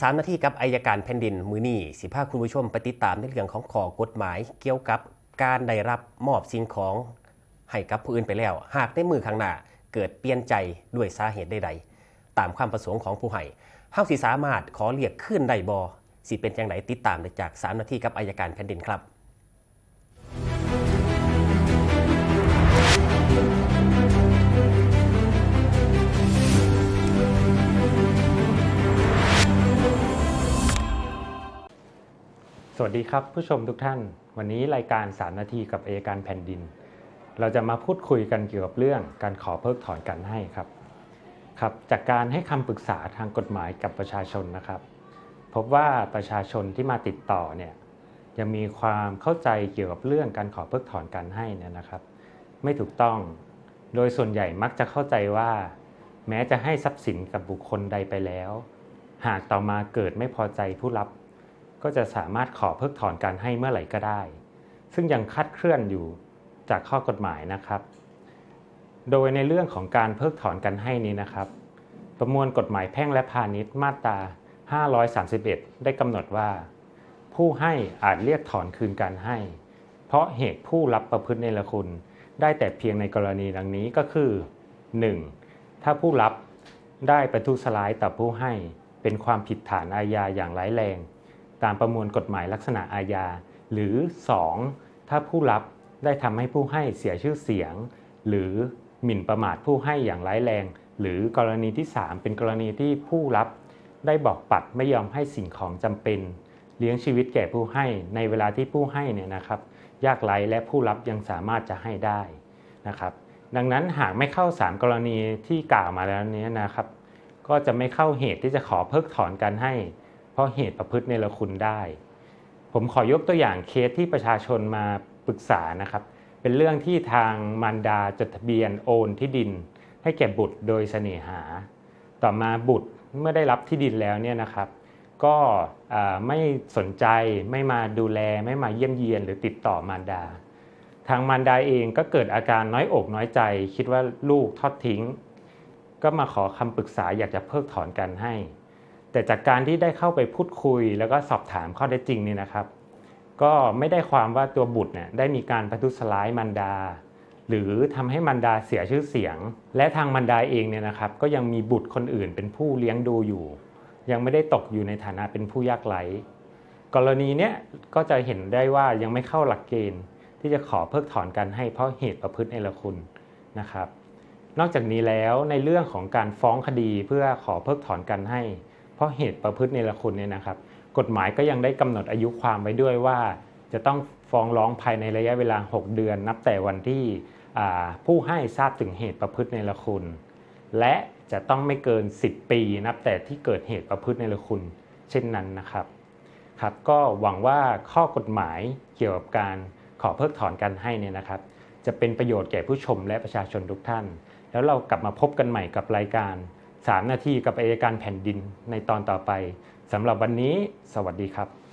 สามนาทีกับอายการแผ่นดินมือนี่สิพาคุณผู้ชมไปติดตามในเรื่องของข้อกฎหมายเกี่ยวกับการได้รับมอบสิ่งของให้กับผู้อื่นไปแล้ว หากในมือข้างหน้าเกิดเปลี่ยนใจด้วยสาเหตุใดๆตามความประสงค์ของผู้ให้เฮาสิสามารถขอเรียกขึ้นได้บอสิเป็นอย่างไรติดตามได้จาก 3 นาทีกับอายการแผ่นดินครับ สวัสดีครับ ผู้ชมทุกท่าน วันนี้รายการ 3 นาทีกับเอการแผ่นดิน เราจะมาพูดคุยกันเกี่ยวกับเรื่องการขอเพิกถอนการให้ครับครับ จากการให้คำปรึกษาทางกฎหมายกับประชาชนนะครับ พบว่าประชาชนที่มาติดต่อเนี่ยยังมีความเข้าใจเกี่ยวกับเรื่องการขอเพิกถอนการให้เนี่ยนะครับ ไม่ถูกต้องโดยส่วนใหญ่มักจะเข้าใจว่า แม้จะให้ทรัพย์สินกับบุคคลใดไปแล้ว หากต่อมาเกิดไม่พอใจผู้รับ ก็จะสามารถขอเพิกถอนการให้เมื่อไหร่ก็ได้ ซึ่งยังคาดเคลื่อนอยู่จากข้อกฎหมายนะครับ โดยในเรื่องของการเพิกถอนการให้นี้นะครับ ประมวลกฎหมายแพ่งและพาณิชย์มาตรา 531 ได้กำหนดว่า ผู้ให้อาจเรียกถอนคืนการให้ เพราะเหตุผู้รับประพฤติในละคุณ ได้แต่เพียงในกรณีดังนี้ก็คือ 1. ถ้าผู้รับได้ประทุษร้ายต่อผู้ให้เป็นความผิดฐานอาญาอย่างร้ายแรง ตามประมวลกฎหมายลักษณะอาญา หรือ 2. ถ้าผู้รับได้ทำให้ผู้ให้เสียชื่อเสียง หรือหมิ่นประมาทผู้ให้อย่างร้ายแรง หรือกรณีที่ 3 เป็นกรณีที่ผู้รับ ได้บอกปัดไม่ยอมให้สิ่งของจำเป็น เลี้ยงชีวิตแก่ผู้ให้ในเวลาที่ผู้ให้เนี่ยนะครับ ยากไร้และผู้รับยังสามารถจะให้ได้นะครับ ดังนั้นหากไม่เข้า 3 กรณีที่กล่าวมาแล้วนี้นะครับ ก็จะไม่เข้าเหตุที่จะขอเพิกถอนการให้ เพราะเหตุประพฤติในละคุณได้ ผมขอยกตัวอย่างเคสที่ประชาชนมาปรึกษานะครับ เป็นเรื่องที่ทางมารดาจดทะเบียนโอนที่ดิน ให้แก่บุตรโดยเสน่หา ต่อมาบุตรเมื่อได้รับที่ดินแล้วเนี่ยนะครับ ก็ไม่สนใจไม่มาดูแลไม่มาเยี่ยมเยียนหรือติดต่อมารดา ทางมารดาเองก็เกิดอาการน้อยอกน้อยใจ คิดว่าลูกทอดทิ้ง ก็มาขอคำปรึกษาอยากจะเพิกถอนกันให้ แต่จากการที่ได้เข้าไปพูดคุย แล้วก็สอบถามข้อเท็จจริงเนี่ยนะครับ ก็ไม่ได้ความว่าตัวบุตรเนี่ยได้มีการประทุษร้ายมารดา หรือทำให้มารดาเสียชื่อเสียง และทางมารดาเองเนี่ยนะครับ ก็ยังมีบุตรคนอื่นเป็นผู้เลี้ยงดูอยู่ ยังไม่ได้ตกอยู่ในฐานะเป็นผู้ยากไร้กรณีเนี้ยก็จะเห็นได้ว่ายังไม่เข้าหลักเกณฑ์ ที่จะขอเพิกถอนการให้เพราะเหตุประพฤติในละคุณนะครับ นอกจากนี้แล้วในเรื่องของการฟ้องคดีเพื่อขอเพิกถอนการให้ เพราะเหตุประพฤติในละคุณเนี่ยนะครับ กฎหมายก็ยังได้กำหนดอายุความไว้ด้วยว่า จะต้องฟ้องร้องภายในระยะเวลา 6 เดือน นับแต่วันที่ผู้ให้ทราบถึงเหตุประพฤติในละคุณ และจะต้องไม่เกิน 10 ปีนับแต่ที่เกิดเหตุประพฤติในละคุณ เช่นนั้นนะครับครับก็หวังว่าข้อกฎหมายเกี่ยวกับการขอเพิกถอนการให้เนี่ยนะครับ จะเป็นประโยชน์แก่ผู้ชมและประชาชนทุกท่าน แล้วเรากลับมาพบกันใหม่กับรายการ 3 นาทีกับอายการแผ่นดินในตอนต่อไปสำหรับวันนี้ สวัสดีครับ